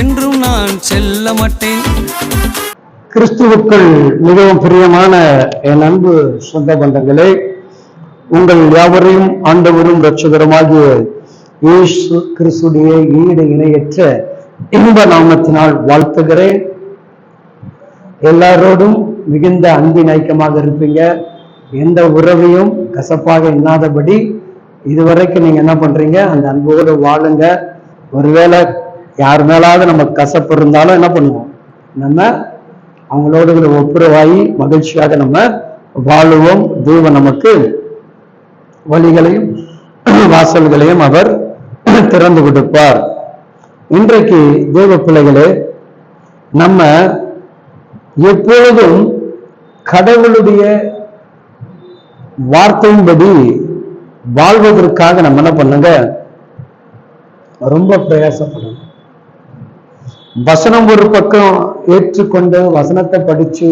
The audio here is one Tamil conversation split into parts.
என்றும் நான் செல்ல மாட்டேன். கிறிஸ்துவுக்கள் மிகவும் பிரியமான என் அன்பு சொந்த பந்தங்களே உங்கள் யாவரையும் ஆண்டவரும் இரட்சகருமாகிய இயேசு கிறிஸ்துடைய ஈடு இணையற்ற இன்ப நாமத்தினால் வாழ்த்துகிறேன். எல்லாரோடும் மிகுந்த அன்பின் ஐக்கியமாக இருப்பீங்க. எந்த உறவையும் கசப்பாக இல்லாதபடி இதுவரைக்கும் நீங்க என்ன பண்றீங்க? அந்த அன்போடு வாழுங்க. ஒருவேளை யார் மேலாவது நம்ம கசப்பு இருந்தாலும் என்ன பண்ணுவோம்? நம்ம அவங்களோட ஒப்புரவாயி ஒப்புரவாகி மகிழ்ச்சியாக நம்ம வாழுவோம். தேவன் நமக்கு வழிகளையும் வாசல்களையும் அவர் திறந்து கொடுப்பார். இன்றைக்கு தேவ பிள்ளைகளே நம்ம எப்பொழுதும் கடவுளுடைய வார்த்தையின்படி வாழ்வதற்காக நம்ம என்ன பண்ணுங்க? ரொம்ப பிரயாசப்படணும். வசனம் ஒரு பக்கம் ஏற்றுக்கொண்டு வசனத்தை படிச்சு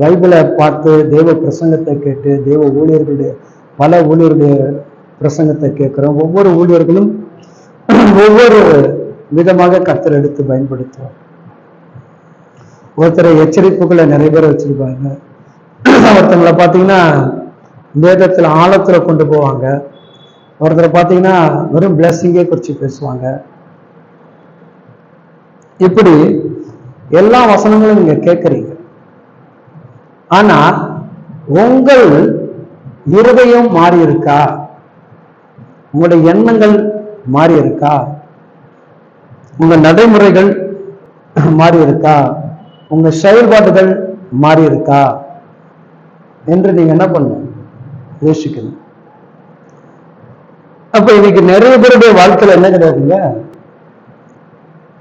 பைபிளை பார்த்து தேவ பிரசங்கத்தை கேட்டு தேவ ஊழியர்களுடைய பல ஊழியருடைய பிரசங்கத்தை கேட்கிறோம். ஒவ்வொரு ஊழியர்களும் ஒவ்வொரு விதமாக கத்தர் எடுத்து பயன்படுத்துவோம். ஒருத்தரை எச்சரிப்புகளை நிறைய பேர் வச்சிருப்பாங்க. ஒருத்தங்களை பார்த்தீங்கன்னா வேதத்தில் ஆழத்துல கொண்டு போவாங்க. ஒருத்தரை பார்த்தீங்கன்னா வெறும் பிளஸ்ஸிங்கே குறித்து பேசுவாங்க. இப்படி எல்லா வசனங்களும் நீங்க கேட்குறீங்க. ஆனா உங்கள் இருதயம் மாறி இருக்கா உங்களுடைய எண்ணங்கள் மாறி இருக்கா உங்க நடைமுறைகள் மாறி இருக்கா உங்க செயல்பாடுகள் மாறி இருக்கா என்று நீங்க என்ன பண்ணணும்? யோசிக்கணும். அப்ப இன்னைக்கு நிறைய பேருடைய வாழ்க்கையில என்ன கிடையாதுங்க?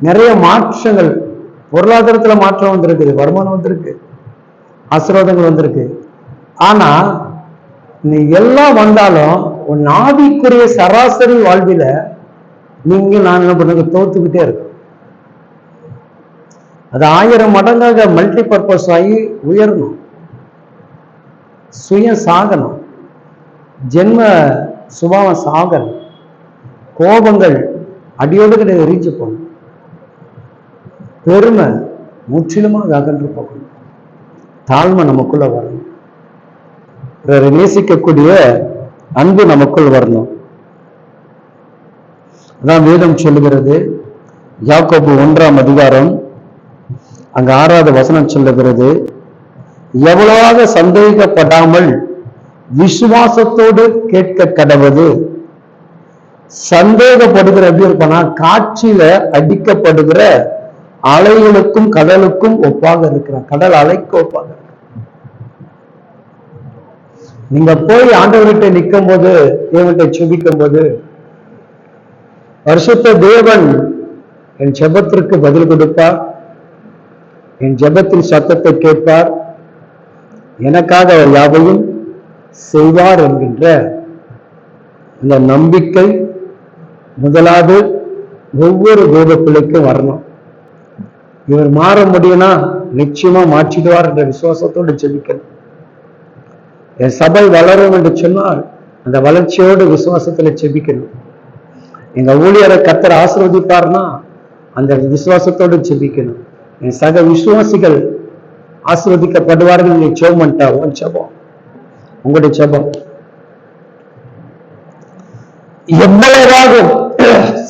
நிறைய மாற்றங்கள் பொருளாதாரத்துல மாற்றம் வந்திருக்கு வருமானம் வந்திருக்கு ஆசீர்வாதங்கள் வந்திருக்கு. ஆனா நீ எல்லாம் வந்தாலும் உன் ஆவிக்குரிய சராசரி வாழ்வில நீங்க நான் என்ன பண்ணுங்க தோத்துக்கிட்டே இருக்கும் அது ஆயிரம் மடங்காக மல்டி பர்பஸ் ஆகி உயரணும். சுய சாகனம் ஜென்ம சுபாவம் சாகனம் கோபங்கள் அடியோடு கிடையாது எரிஞ்சு போகணும். பெருமை முற்றிலுமாக அகன்று போகணும் தாழ்மை நமக்குள்ள வரணும். பிறரை நேசிக்கக்கூடிய அன்பு நமக்குள் வரணும். அதான் வேதம் சொல்லுகிறது யாக்கோபு ஒன்றாம் அதிகாரம் அங்க ஆறாவது வசனம் சொல்லுகிறது எவ்வளவாக சந்தேகப்படாமல் விசுவாசத்தோடு கேட்க கடவுது. சந்தேகப்படுகிற எப்படி இருப்பானா காட்சியில அடிக்கப்படுகிற அலைகளுக்கும் கடலுக்கும் ஒப்பாக இருக்கிறான் கடல் அலைக்கு ஒப்பாக நீங்க போய் ஆண்டவர்கிட்ட நிற்கும் போது தேவன்கிட்ட சுபிக்கும் போது வருஷத்த தேவன் என் ஜபத்திற்கு பதில் கொடுப்பார். என் ஜபத்தின் சத்தத்தை கேட்பார். எனக்காக அவர் யாவையும் செய்வார் என்கின்ற அந்த நம்பிக்கை முதலாவது ஒவ்வொரு தேவ பிள்ளைக்கும் வரணும். இவர் மாற முடியும்னா நிச்சயமா மாற்றிடுவார் என்ற விசுவாசத்தோடு ஜெபிக்கணும். என் சபை வளரும் என்று சொன்னால் அந்த வளர்ச்சியோடு விசுவாசத்துல ஜெபிக்கணும். எங்க ஊழியரை கத்தர் ஆசிர்வதிப்பார்னா அந்த விசுவாசத்தோடு ஜெபிக்கணும். என் சக விசுவாசிகள் ஆசிர்வதிக்கப்படுவார்கள் நீ சோமன்ட்டா உன் செபம் உங்களுடைய செபம் எவ்வளவாகும்?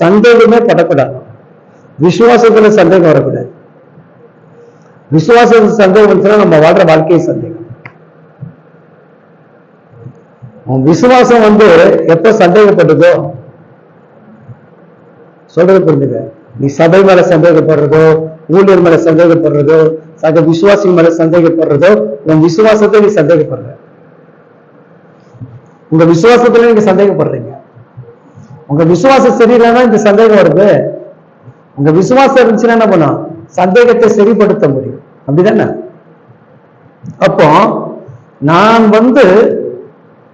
சந்தேகமே படக்கூடாது. விசுவாசத்துல சந்தேகம் வரக்கூடாது. விசுவாச சந்தேகம் வந்துச்சுன்னா நம்ம வாழ்ற வாழ்க்கையை சந்தேகம் உன் விசுவாசம் வந்து எப்ப சந்தேகப்படுதோ சொல்றது புரிஞ்சுங்க நீ சபை மேல சந்தேகப்படுறதோ ஊழியர் மேல சந்தேகப்படுறதோ சக விசுவாசி மேல சந்தேகப்படுறதோ உன் விசுவாசத்தை நீ சந்தேகப்படுற. உங்க விசுவாசத்துல நீங்க சந்தேகப்படுறீங்க. உங்க விசுவாசம் சரியில்லைன்னா இந்த சந்தேகம் வருது. உங்க விசுவாசம் இருந்துச்சுன்னா என்ன பண்ணும்? சந்தேகத்தை சரிப்படுத்த முடியும். அப்படிதானே? அப்போ நான் வந்து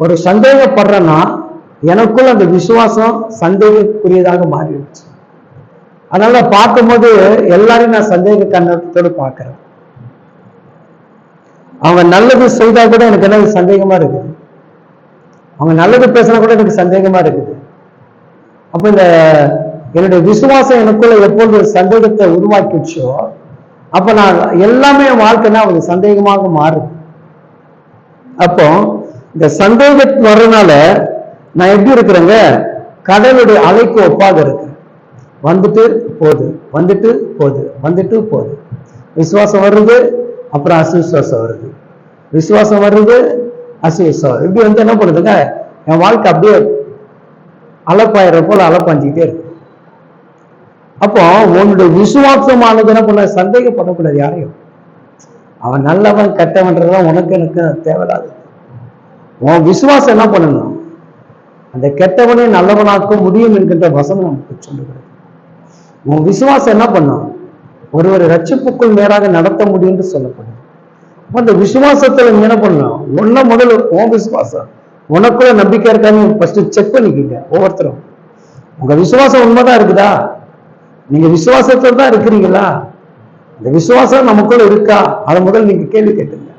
ஒரு சந்தேகப்படுறேன்னா எனக்குள்ள அந்த விசுவாசம் சந்தேகக்குரியதாக மாறிடுச்சு. அதனால பார்க்கும்போது எல்லாரையும் நான் சந்தேக கண்ணத்தோடு பார்க்கிறேன். அவங்க நல்லது செய்தா கூட எனக்கு என்ன சந்தேகமா இருக்குது? அவங்க நல்லது பேசினா கூட எனக்கு சந்தேகமா இருக்குது. அப்ப இந்த என்னுடைய விசுவாசம் எனக்குள்ள எப்பொழுது சந்தேகத்தை உருவாக்கிடுச்சோ அப்போ நான் எல்லாமே என் வாழ்க்கைனா அது சந்தேகமாக மாறுது அப்போ இந்த சந்தேகம் வர்றதுனால நான் எப்படி இருக்கிறேங்க? கடவுளுடைய அலைக்கு ஒப்பாக இருக்கு. வந்துட்டு போகுது வந்துட்டு போகுது வந்துட்டு போகுது. விசுவாசம் வருது அப்புறம் அசுவிசுவாசம் வருது. விசுவாசம் வருது அசுவிசுவாசம் இப்படி வந்து என்ன பண்ணுதுங்க? என் வாழ்க்கை அப்படியே அலப்பாயிர போல அலப்பாஞ்சிக்கிட்டே இருக்கு. அப்போ உன்னுடைய விசுவாசமானது என்ன பண்ண சந்தேகப்படக்கூடாது யாரையும். அவன் நல்லவன் கெட்டவன்றதெல்லாம் உனக்கு எனக்கு தேவையில்லாது. உன் விசுவாசம் என்ன பண்ணணும்? அந்த கெட்டவனை நல்லவனாக்க முடியும் என்கின்ற வசனம் நமக்கு சொல்லுகிறது. உன் விசுவாசம் என்ன பண்ணும்? ஒருவர் ரட்சிப்புக்குள் நேராக நடத்த முடியும் என்று சொல்லப்படுது. அப்ப அந்த விசுவாசத்துல நீ என்ன பண்ணும் ஒன்ன முதல்ல உன் விசுவாசம். உனக்குள்ள நம்பிக்கை இருக்கான்னு ஃபர்ஸ்ட் செக் பண்ணிக்கங்க ஒவ்வொருத்தரும். உங்க விசுவாசம் உண்மைதான் இருக்குதா? நீங்க விசுவாசத்தில் தான் இருக்கிறீங்களா? இந்த விசுவாசம் நமக்குள்ள இருக்கா? அதை முதல் நீங்க கேள்வி கேட்டுங்க.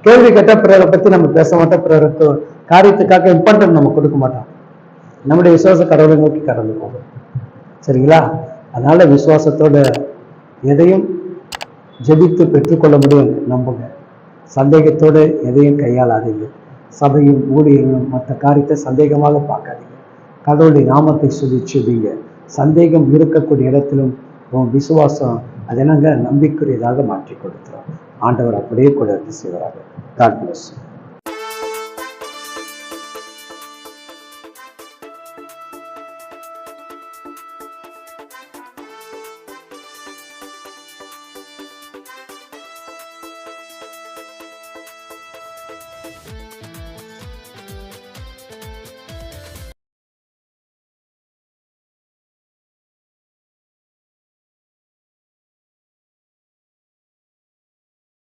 கேள்வி கேட்ட பிறரை பத்தி நம்ம பேச மாட்டோம். பிறருக்கு காரியத்துக்காக இம்பார்ட்டன்ட் நம்ம கொடுக்க மாட்டோம். நம்முடைய விசுவாச கடவுளை நோக்கி கடந்து போகும் சரிங்களா? அதனால விசுவாசத்தோட எதையும் ஜெபித்து பெற்றுக்கொள்ள முடியும். நம்புங்க. சந்தேகத்தோடு எதையும் கையாளாதீங்க. சபையும் ஊழியர்களும் மற்ற காரியத்தை சந்தேகமாக பார்க்காதீங்க. கடவுளுடைய நாமத்தை சொல்லி செபிங்க சந்தேகம் இருக்கக்கூடிய இடத்திலும் உன் விசுவாசம் அது என்னங்க நம்பிக்கையுரியதாக மாற்றி கொடுத்துரும் ஆண்டவர் அப்படியே கூட செய்வார்கள் காட் பிளஸ்